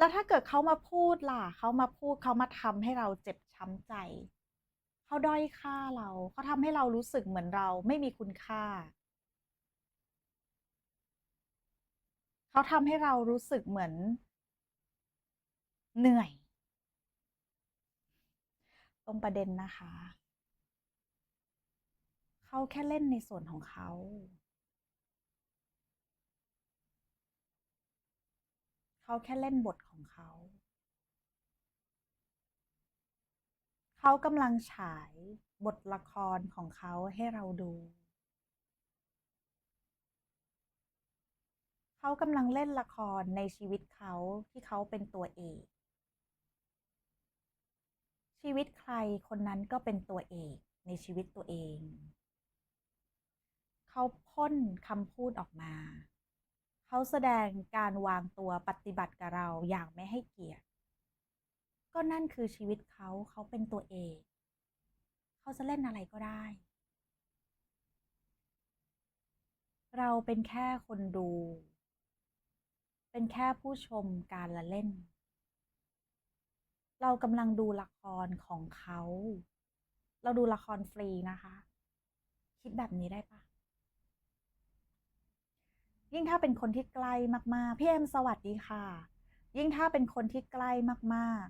แล้วถ้าเกิดเขามาพูดล่ะ เขามาพูดเขามาทำให้เราเจ็บช้ำใจ เขาด้อยค่าเรา เขาทำให้เรารู้สึกเหมือนเราไม่มีคุณค่า เขาทำให้เรารู้สึกเหมือน เหนื่อย ตรงประเด็นนะคะ เขาแค่เล่นในส่วนของเขา เขาแค่เล่นบทของเขา เขากำลังฉายบทละครของเขาให้เราดู เขากำลังเล่นละครในชีวิตเขาที่เขาเป็นตัวเอกชีวิตใครคนนั้นก็เป็นตัวเอกในชีวิตตัวเอง เขาพ่นคำพูดออกมา เขาแสดงการวางตัวปฏิบัติกับเราอย่างไม่ให้เกียรติ ก็นั่นคือชีวิตเขาเขาเป็นตัวเอกเขาจะเล่นอะไรก็ได้ เราเป็นแค่คนดู เป็นแค่ผู้ชมการละเล่น เรากำลังดูละครของเขา เราดูละครฟรีนะคะ คิดแบบนี้ได้ปะ ยิ่งถ้าเป็นคนที่ใกล้มาก ๆ พี่เอ็มสวัสดีค่ะ ยิ่งถ้าเป็นคนที่ใกล้มาก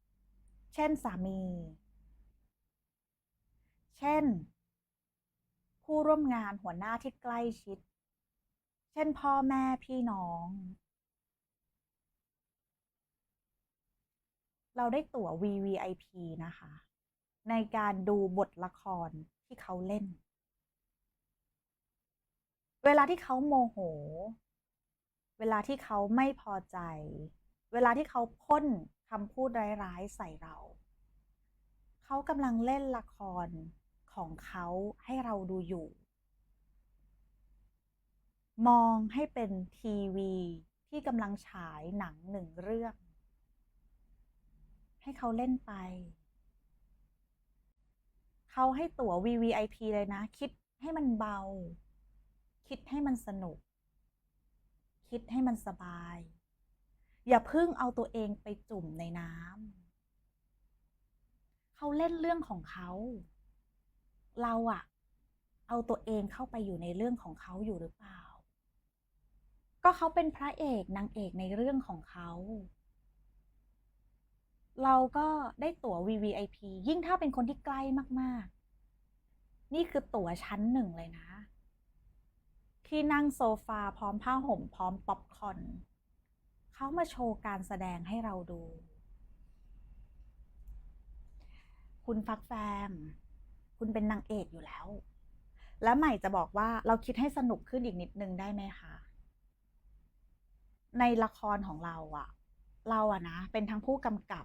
ๆ เช่นสามี เช่น ผู้ร่วมงานหัวหน้าที่ใกล้ชิด เช่นพ่อแม่พี่น้อง เราได้ตั๋ว VVIP นะคะ ในการดูบทละครที่เขาเล่น เวลาที่เขาโมโห เวลาที่เขาไม่พอใจ เวลาที่เขาพ่นคำพูดร้ายๆใส่เรา เขากำลังเล่นละครของเขาให้เราดูอยู่ มองให้เป็นทีวีที่กำลังฉายหนังหนึ่งเรื่อง ให้เขาเล่นไป เขาให้ตั๋ว VVIP เลยนะ คิดให้มันเบา คิดให้มันสนุก คิดให้มันสบาย อย่าพิ่งเอาตัวเองไปจุ่มในน้ำเขาเล่นเรื่องของเขา เราอะเอาตัวเองเข้าไปอยู่ในเรื่องของเขาอยู่หรือเปล่า ก็เขาเป็นพระเอกนางเอกในเรื่องของเขา เราก็ได้ตั๋ว VVIP ยิ่งถ้าเป็นคนที่ใกล้มาก ๆ นี่คือตั๋วชั้นหนึ่งเลยนะ ที่นั่งโซฟาพร้อมผ้าห่มพร้อมป๊อปคอนเขามาโชว์การแสดงให้เราดู คุณฟักแฟม คุณเป็นนางเอกอยู่แล้ว และใหม่จะบอกว่าเราคิดให้สนุกขึ้นอีกนิดนึงได้ไหมคะ ในละครของเราอะเราอะนะ เป็นทั้งผู้กำกับ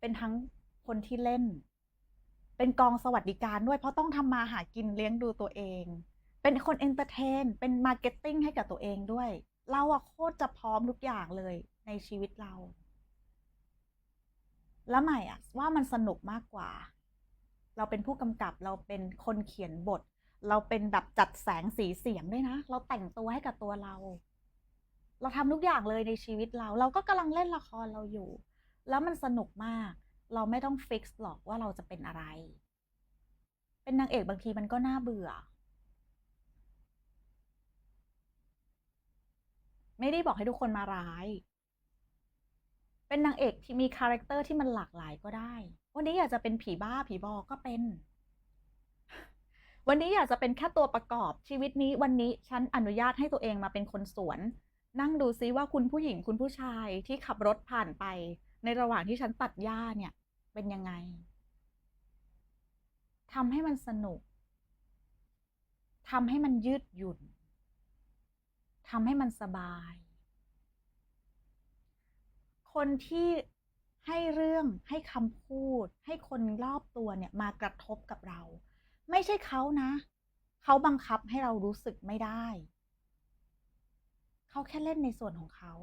เป็นทั้งคนที่เล่น เป็นกองสวัสดิการด้วยเพราะต้องทำมาหากินเลี้ยงดูตัวเอง เป็นคนเอนเตอร์เทน เป็นมาร์เก็ตติ้งให้กับตัวเองด้วย เราอะโคตรจะพร้อมทุกอย่างเลยในชีวิตเรา แล้วใหม่อะว่ามันสนุกมากกว่า เราเป็นผู้กำกับเราเป็นคนเขียนบท เราเป็นแบบจัดแสงสีเสียงด้วยนะ เราแต่งตัวให้กับตัวเรา เราทำทุกอย่างเลยในชีวิตเรา เราก็กำลังเล่นละครเราอยู่ แล้วมันสนุกมาก เราไม่ต้องฟิกซ์หรอกว่าเราจะเป็นอะไร เป็นนางเอกบางทีมันก็น่าเบื่อ ไม่ได้บอกให้ทุกคนมาร้าย เป็นนางเอกที่มีคาแรคเตอร์ที่มันหลากหลายก็ได้ วันนี้อยากจะเป็นผีบ้าผีบอก็เป็น วันนี้อยากจะเป็นแค่ตัวประกอบชีวิตนี้ วันนี้ฉันอนุญาตให้ตัวเองมาเป็นคนสวน นั่งดูซิว่าคุณผู้หญิงคุณผู้ชายที่ขับรถผ่านไป ในระหว่างที่ฉันตัดหญ้าเนี่ย เป็นยังไงทำให้มันสนุกทำให้มันยืดหยุ่น ทำให้มันสบาย คนที่ให้เรื่องให้คำพูด ให้คนรอบตัวเนี่ยมากระทบกับเรา ไม่ใช่เขานะ เขาบังคับให้เรารู้สึกไม่ได้ เขาแค่เล่นในส่วนของเขา